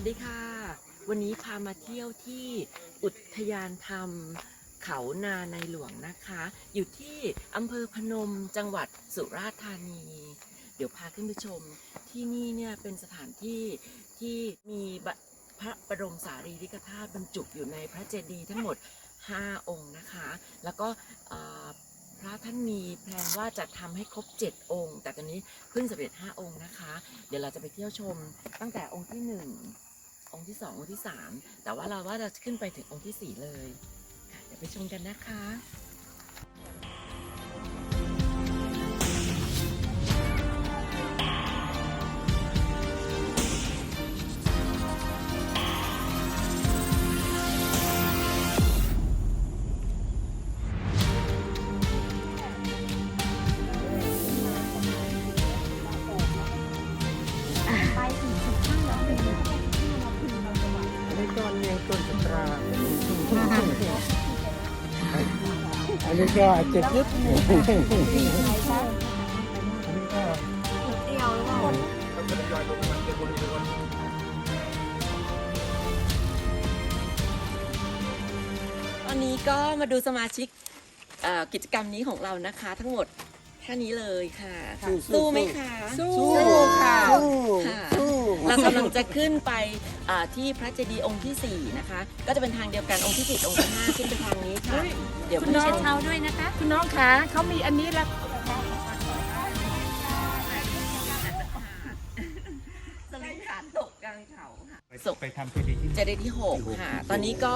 วัสดีค่ะ วันนี้พามาเที่ยวที่อุทยานธรรม เขานาในหลวงนะคะ อยู่ที่อำเภอพนมจังหวัดสุราษฎร์ธานี เดี๋ยวพาขึ้นไปชมที่นี่เนี่ยเป็นสถานที่ที่มีบะพระบรมสารีริกธาตุบรรจุอยู่ในพระเจดีย์ทั้งหมด 5 องค์นะคะ แล้วก็พระท่านมีแพลนว่าจะทำให้ครบ 7 องค์ แต่ตอนนี้เพิ่งสำเร็จ5องค์นะคะ เดี๋ยวเราจะไปเที่ยวชมตั้งแต่องค์ที่ 1 องค์ที่สองค์ที่สามแต่ว่าเราว่าเราจะขึ้นไปถึงองค์ที่4เลยเดี๋ยวไปชมกันนะคะ นนี้ก็เจ็ดยึดอันนี้ก็ตอนนี้ก็มาดูสมาชิกเอ่อกิจกรรมนี้ของเรานะคะ ทั้งหมดแค่นี้เลยค่ะ สู้ไหมคะสู้ค่ะ สู้ ค่ะสู้ เรากำลังจะขึ้นไปอ่าที่พระเจดีย์องค์ที่4นะคะ ก็จะเป็นทางเดียวกันองค์ที่4องค์ที่5ขึ้นไปทางนี้ค่ะ เดี๋ยวคุณน้องเช็ดเช้าด้วยนะคะ คุณน้องคะเขามีอันนี้แล้ว ทำเจดีย์ที่เจดีย์ที่ 6 ค่ะ ตอนนี้ก็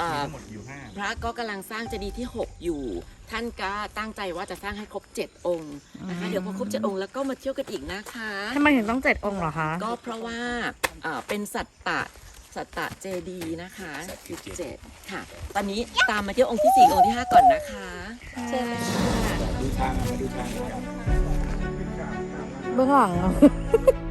อ่าทั้งหมดอยู่ห้าพระก็กำลังสร้างเจดีย์ที่ 6 อยู่ ท่านก็ตั้งใจว่าจะสร้างให้ครบ 7 องค์นะคะเดี๋ยวพอครบ 7 องค์แล้วก็มาเที่ยวกันอีกนะคะ ทำไมถึงต้องเจ็ดองค์เหรอคะก็เพราะว่าเอ่อเป็นสัตตะสัตตะเจดีย์นะคะคือเจ็ดค่ะ ตอนนี้ตามมาเที่ยวองค์ที่4องค์ที่5ก่อนนะคะเชิญเลยค่ะ ดูทางมาดูทางกันเบื้องหลังพ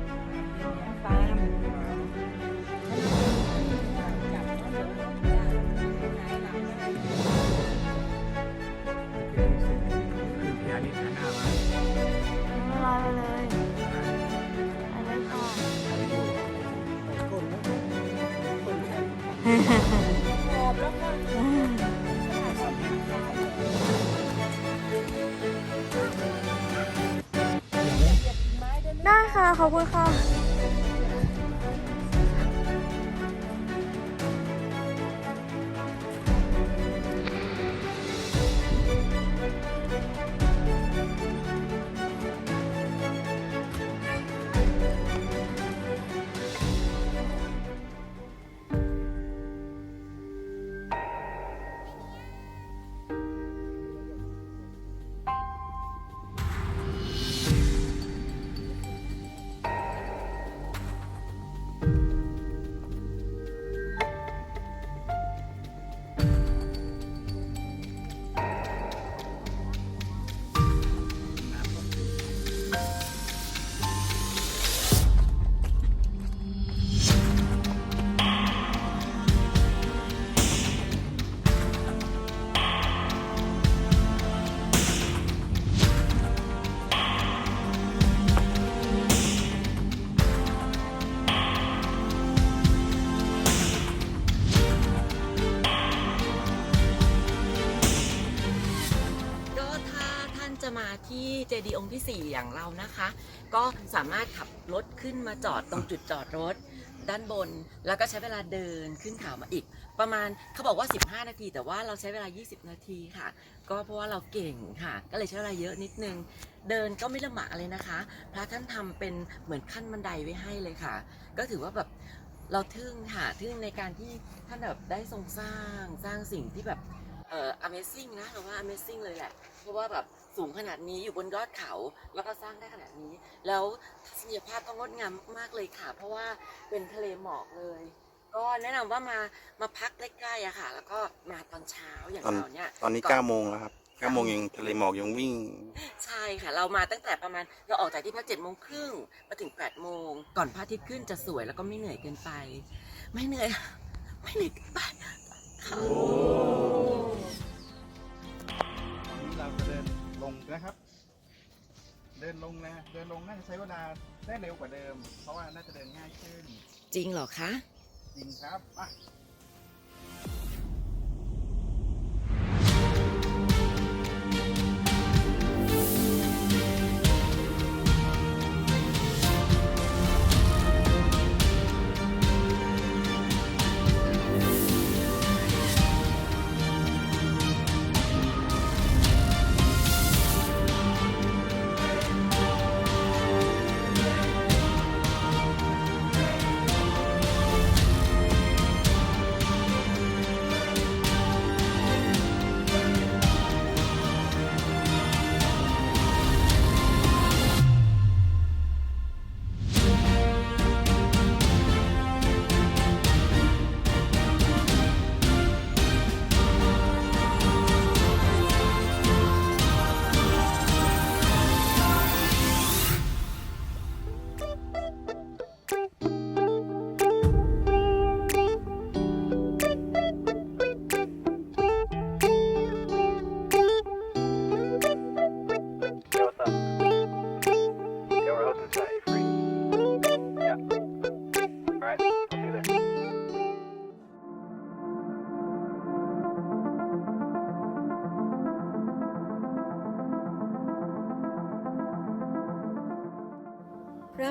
ได้ค่ ดีย์องค์ที่ 4 อย่างเรานะคะ ก็สามารถขับรถขึ้นมาจอดตรงจุดจอดรถ ด้านบน แล้วก็ใช้เวลาเดินขึ้นเขามาอีก ประมาณเขาบอกว่า 15 นาที แต่ว่าเราใช้เวลา 20 นาทีค่ะ ก็เพราะว่าเราเก่งค่ะ ก็เลยใช้เวลาเยอะนิดนึง เดินก็ไม่ลำบากอะไรนะคะ พระท่านทำเป็นเหมือนขั้นบันไดไว้ให้เลยค่ะ ก็ถือว่าแบบเราทึ่งค่ะทึ่งในการที่ท่านแบบได้ทรงสร้างสร้างสิ่งที่แบบเอ่อ amazing นะเราว่า amazing เลยแหละ เพราะว่าแบบ สูงขนาดนี้อยู่บนยอดเขา แล้วก็สร้างได้ขนาดนี้ แล้วทัศนียภาพก็งดงามมากๆเลยค่ะ เพราะว่าเป็นทะเลหมอกเลย ก็แนะนำว่ามามาพักใกล้ๆอะค่ะ แล้วก็มาตอนเช้าอย่างตอนเราเนี่ยตอนนี้ก่เก้าโมงแล้วครับเก้าโมงยังทะเลหมอกยังวิ่ง ใช่ค่ะ เรามาตั้งแต่ประมาณเราออกจากที่พักเจ็ดโมงครึ่งมาถึงแปดโมงก่อนพระอาทิตย์ขึ้นจะสวยแล้วก็ไม่เหนื่อยเกินไป ไม่เหนื่อย ไม่เหนื่อยเกินไปค่ะ งนะครับ เดินลงนะ เดินลงน่าจะใช้เวลาได้เร็วกว่าเดิม เพราะว่าน่าจะเดินง่ายขึ้น จริงเหรอคะ จริงครับอะ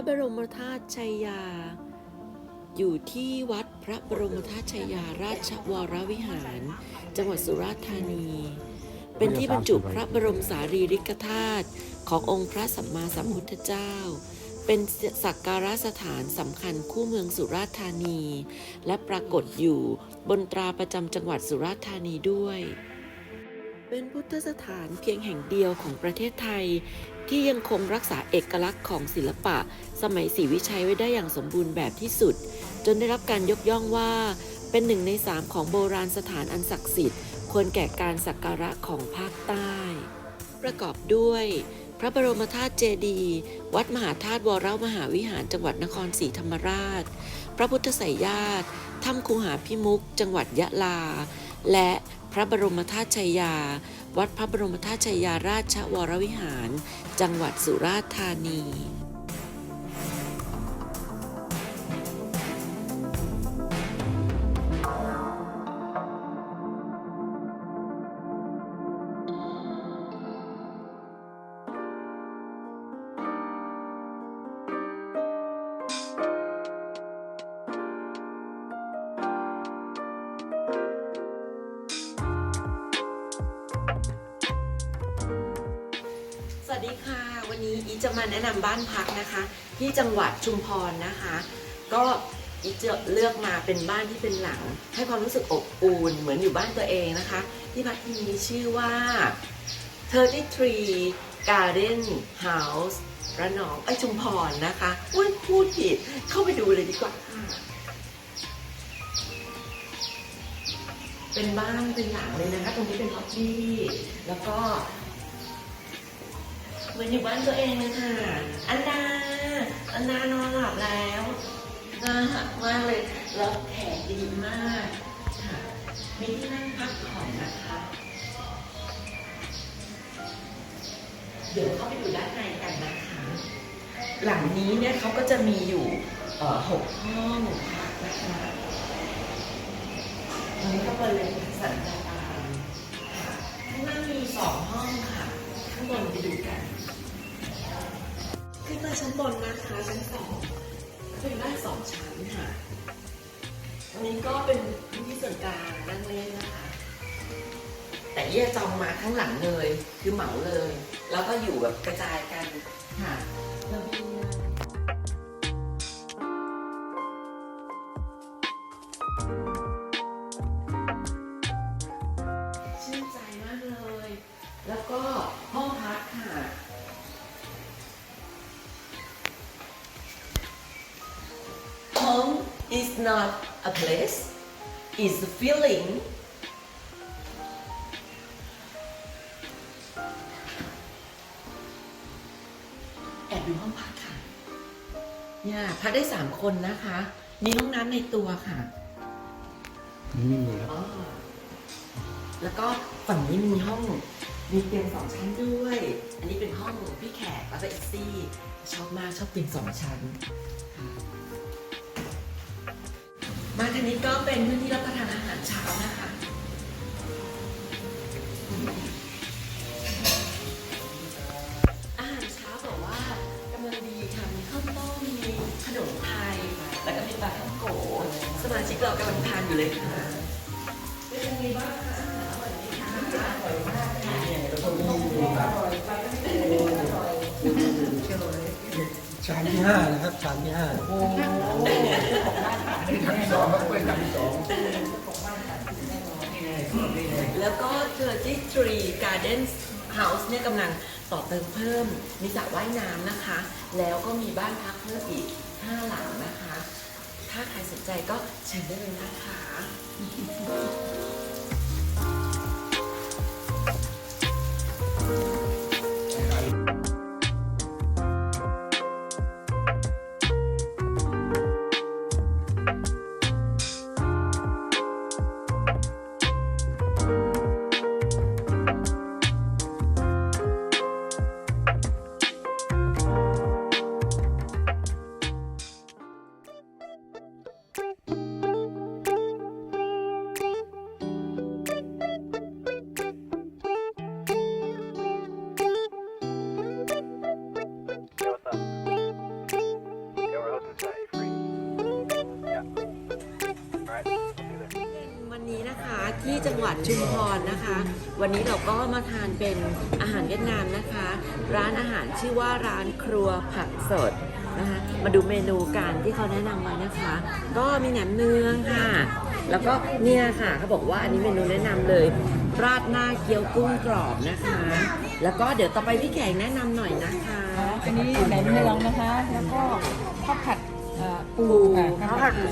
บรมธาตุชัยยา อยู่ที่วัดพระบรมธาตุชัยยาราชวรวิหาร จังหวัดสุราษฎร์ธานี เป็นที่บรรจุพระบรมสารีริกธาตุขององค์พระสัมมาสัมพุทธเจ้า เป็นสักการะสถานสำคัญคู่เมืองสุราษฎร์ธานี และปรากฏอยู่บนตราประจำจังหวัดสุราษฎร์ธานีด้วยเป็นพุทธสถานเพียงแห่งเดียวของประเทศไทย ที่ยังคงรักษาเอกลักษณ์ของศิลปะ สมัยศรีวิชัยไว้ได้อย่างสมบูรณ์แบบที่สุด จนได้รับการยกย่องว่า เป็นหนึ่งในสามของโบราณสถานอันศักดิ์สิทธิ์ควรแก่การสักการะของภาคใต้ ประกอบด้วย พระบรมธาตุเจดีย์วัดมหาธาตุวรมหาวิหารจังหวัดนครศรีธรรมราช พระพุทธไสยญาติถ้ำคูหาพิมุก จังหวัดยะลา และพระบรมธาตุชัยยา วัดพระบรมธาตุชัยยาราชวรวิหาร จังหวัดสุราษฎร์ธานี นี้อีจะมาแนะนำบ้านพักนะคะ ที่จังหวัดชุมพรนะคะ ก็อีจะเลือกมาเป็นบ้านที่เป็นหลัง ให้ความรู้สึกอบอุ่นเหมือนอยู่บ้านตัวเองนะคะ ที่พักที่นี้ชื่อว่า33 Garden House ระนองไอชุมพรนะคะอุ้ยพูดผิดเข้าไปดูเลยดีกว่า เป็นบ้านเป็นหลังเลยนะคะ ตรงนี้เป็นล็อบบี้แล้วก็ มือนอยู่บ้านตัวเองเลยค่ะ อันดา อันดานอนหลับแล้วน่าหักมากเลยแล้วแขกดีมากค่ะมีที่นั่งพักผ่อนนะคะ เดี๋ยวเข้าไปดูด้านในกันนะคะ หลังนี้เนี่ยเขาก็จะมีอยู่หกห้องนะคะอันนี้ก็เป็นเลยสันตาตานค่ะข้างล่างมีสองห้องค่ะ ข้างบนไปดูกัน บนนะคะชั้นสองเป็นบ้านสองชั้นค่ะตรงนี้ก็เป็นพื้นที่ส่วนกลางนั่งเล่นนะคะ แต่เยี่ยจองมาข้างหลังเลย คือเหมาเลย แล้วก็อยู่แบบกระจายกันค่ะระเบียงชื่นใจมากเลย แล้วก็ not a place, is a feeling. แอบดูห้องพักค่ะเนี่ยพักได้สามคนนะคะ มีห้องน้ำในตัวค่ะนี่ครับอ๋อแล้วก็ฝั่งนี้มีห้อง มีเตียงสองชั้นด้วย อันนี้เป็นห้องพี่แขกแล้วก็อีซี่ชอบมากชอบเตียงสองชั้น มาทางนี้ก็เป็นพื้นที่รับประทานอาหารเช้านะคะอาหารเช้าบอกว่ากำลังดีค่ะมีข้าวต้มมีขนมไทยแล้วก็มีปลาท่องโกะสมาชิกเรากำลังทานอยู่เลยค่ะเป็นยังไงบ้างคะอาหารอร่อยไหมคะ ชามที่ห้านะครับชามที่ห้าแล้วก็เจอที่ Tree Garden House เนี่ยกำลังต่อเติมเพิ่ม มีสระว่ายน้ำนะคะ แล้วก็มีบ้านพักเพิ่มอีก5หลังนะคะ ถ้าใครสนใจก็เชิญได้เลยนะคะ ที่จังหวัดชุมพรนะคะ วันนี้เราก็มาทานเป็นอาหารเวียดนามนะคะ ร้านอาหารชื่อว่าร้านครัวผักสดนะคะ มาดูเมนูกันที่เขาแนะนำไว้นะคะ ก็มีแหนมเนืองค่ะ แล้วก็เนี่ยค่ะเขาบอกว่าอันนี้เมนูแนะนำเลย ราดหน้าเกี๊ยวกุ้งกรอบนะคะ แล้วก็เดี๋ยวต่อไปพี่แขกแนะนำหน่อยนะคะอันนี้แหนมเนืองนะคะ แล้วก็ข้าวผัดเอ่อปูค่ะข้าวผัดปู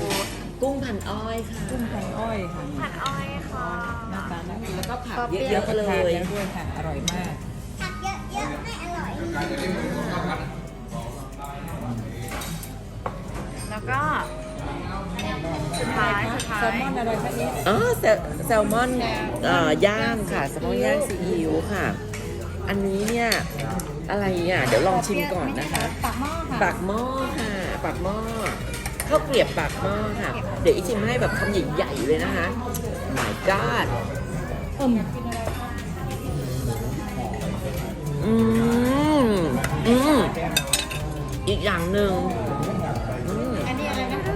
กุ้งพันอ้อยค่ะ กุ้งพันอ้อยค่ะผัดอ้อยค่ะหน้าตาน่ากินแล้วก็ผักขอเปรี้เยยวอะๆเลทานยแล้วด้วยค่ะ อร่อยมาก ผัดเยอะๆไม่อร่อย แล้วก็สุดท้ายสุดท้าแซลยมอนอะไรคะนี้อ๋อแซลแซลมอนเอ่อย่างค่ะแซลมอนย่างซีอิ๊วค่ะ อันนี้เนี่ยอะไรอะเดี๋ยวลองชิมก่อนนะคะ ปากหม้อค่ะ ปากหม้อค่ะ ปากหม้อ ข้าวเกลียบปากหม้อค่ะ เดี๋ยวอีชิมให้แบบคำใหญ่ๆเลยนะคะ my god อืมอืมอืมอีกอย่างหนึ่งอืมอันนี้อะไรนะคะ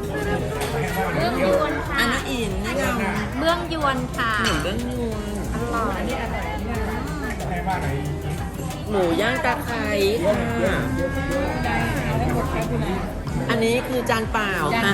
เบื้องยวนค่ะอันนั้นอินนี่ไงเบื้องยวนค่ะหมูเบื้องยวนอร่อยหมูย่างตะไคร้ค่ะ แล้วหมดแค่คุณอาอันนี้คือจานเปล่าค่ะ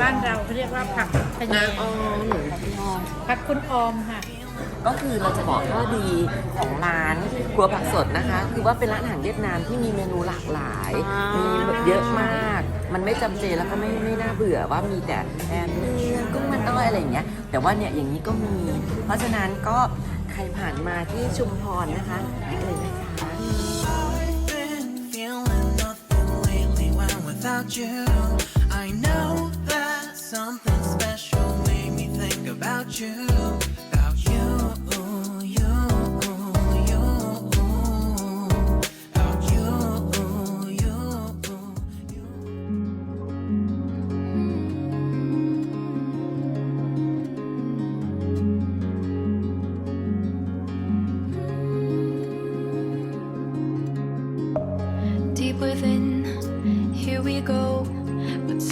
บ้านเราเขาเรียกว่าผักพะแยนางงออนผักคุณออมค่ะ ก็คือเราจะบอกข้อดีของร้านครัวผักสดนะคะ คือว่าเป็นร้านอาหารเวียดนามที่มีเมนูหลากหลายมีเยอะมาก มันไม่จำเจแล้วก็ไม่ไม่น่าเบื่อว่ามีแต่แอนเนื้อกุ้งมันอ้อยอะไรอย่างเงี้ย แต่ว่าเนี่ยอย่างนี้ก็มี เพราะฉะนั้นก็ใครรผ่านมาที่ชุมพรนะคะเลยนะคะ I've been feeling nothing lately when without you. I know that something special made me think about you.